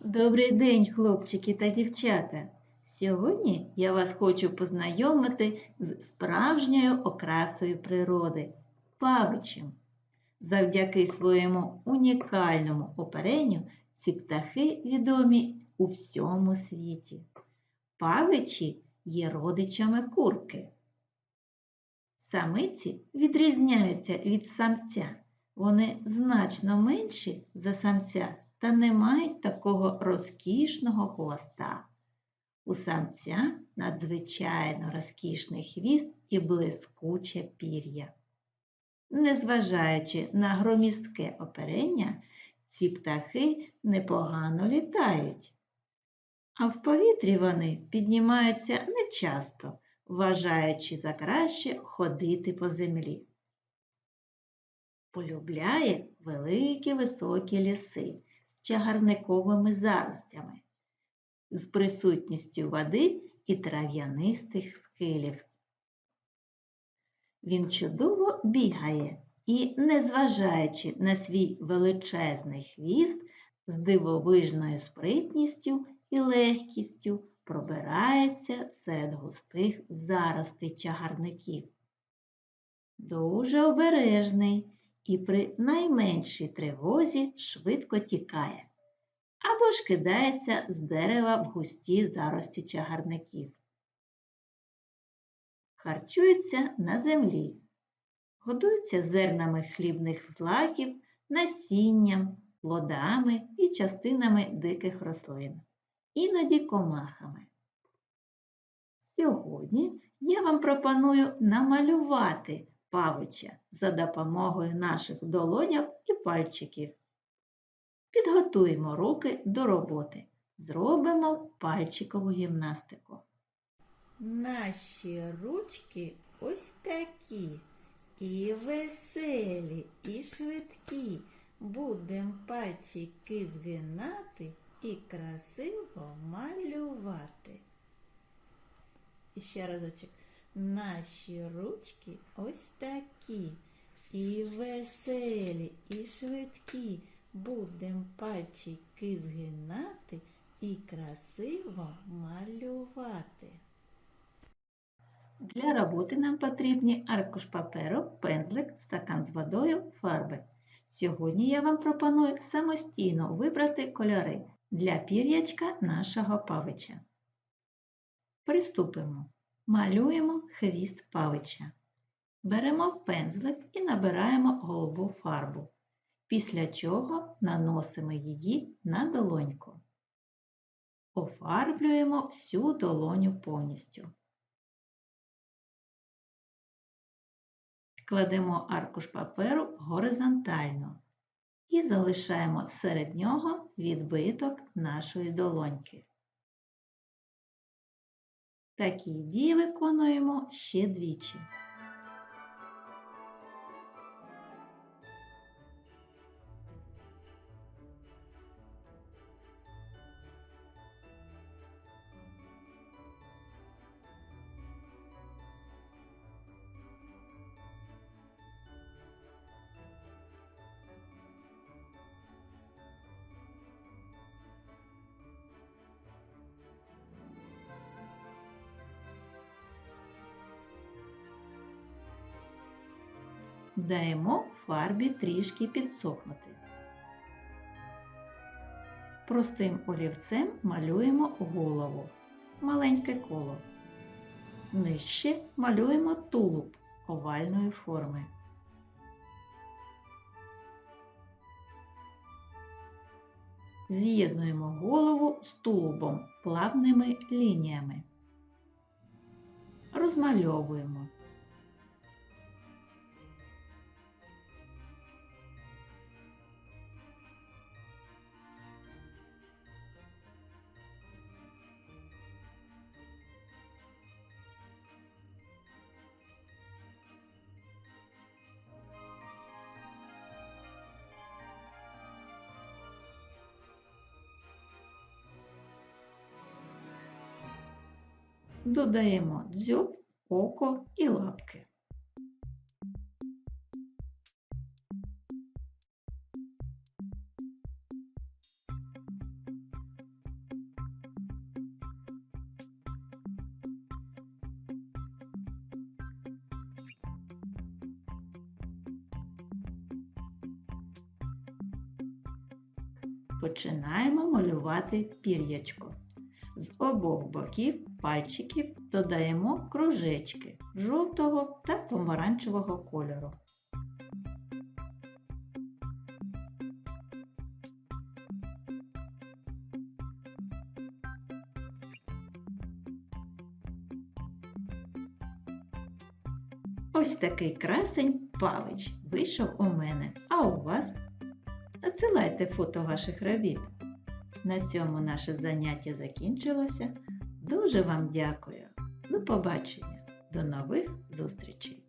Добрий день, хлопчики та дівчата! Сьогодні я вас хочу познайомити з справжньою окрасою природи павичем. Завдяки своєму унікальному оперенню ці птахи відомі у всьому світі. Павичі є родичами курки. Самиці відрізняються від самця. Вони значно менші за самця та не мають такого розкішного хвоста. У самця надзвичайно розкішний хвіст і блискуче пір'я. Незважаючи на громістке оперення, ці птахи непогано літають. А в повітрі вони піднімаються нечасто, вважаючи за краще ходити по землі. Полюбляє великі високі ліси чагарниковими заростями, з присутністю води і трав'янистих схилів. Він чудово бігає і, незважаючи на свій величезний хвіст, з дивовижною спритністю і легкістю пробирається серед густих заростей чагарників. Дуже обережний і при найменшій тривозі швидко тікає або ж кидається з дерева в густі зарості чагарників. Харчуються на землі, годуються зернами хлібних злаків, насінням, плодами і частинами диких рослин, іноді комахами. Сьогодні я вам пропоную намалювати павича за допомогою наших долоняк і пальчиків. Підготуємо руки до роботи. Зробимо пальчикову гімнастику. Наші ручки ось такі. І веселі, і швидкі. Будем пальчики згинати і красиво малювати. І ще разочок. Наші ручки ось такі. І веселі, і швидкі. Будем пальчики згинати і красиво малювати. Для роботи нам потрібні аркуш паперу, пензлик, стакан з водою, фарби. Сьогодні я вам пропоную самостійно вибрати кольори для пір'ячка нашого павича. Приступимо. Малюємо хвіст павича. Беремо пензлик і набираємо голубу фарбу, після чого наносимо її на долоньку. Офарблюємо всю долоню повністю. Кладемо аркуш паперу горизонтально і залишаємо серед нього відбиток нашої долоньки. Такі дії виконуємо ще двічі. Даємо фарбі трішки підсохнути. Простим олівцем малюємо голову, маленьке коло. Нижче малюємо тулуб овальної форми. З'єднуємо голову з тулубом плавними лініями. Розмальовуємо. додаємо дзьоб, око і лапки. Починаємо малювати пір'ячко. З обох боків пальчиків додаємо кружечки жовтого та помаранчевого кольору. Ось такий красень павич вийшов у мене, а у вас? Надсилайте фото ваших робіт. На цьому наше заняття закінчилося. Дуже вам дякую. До побачення. До нових зустрічей!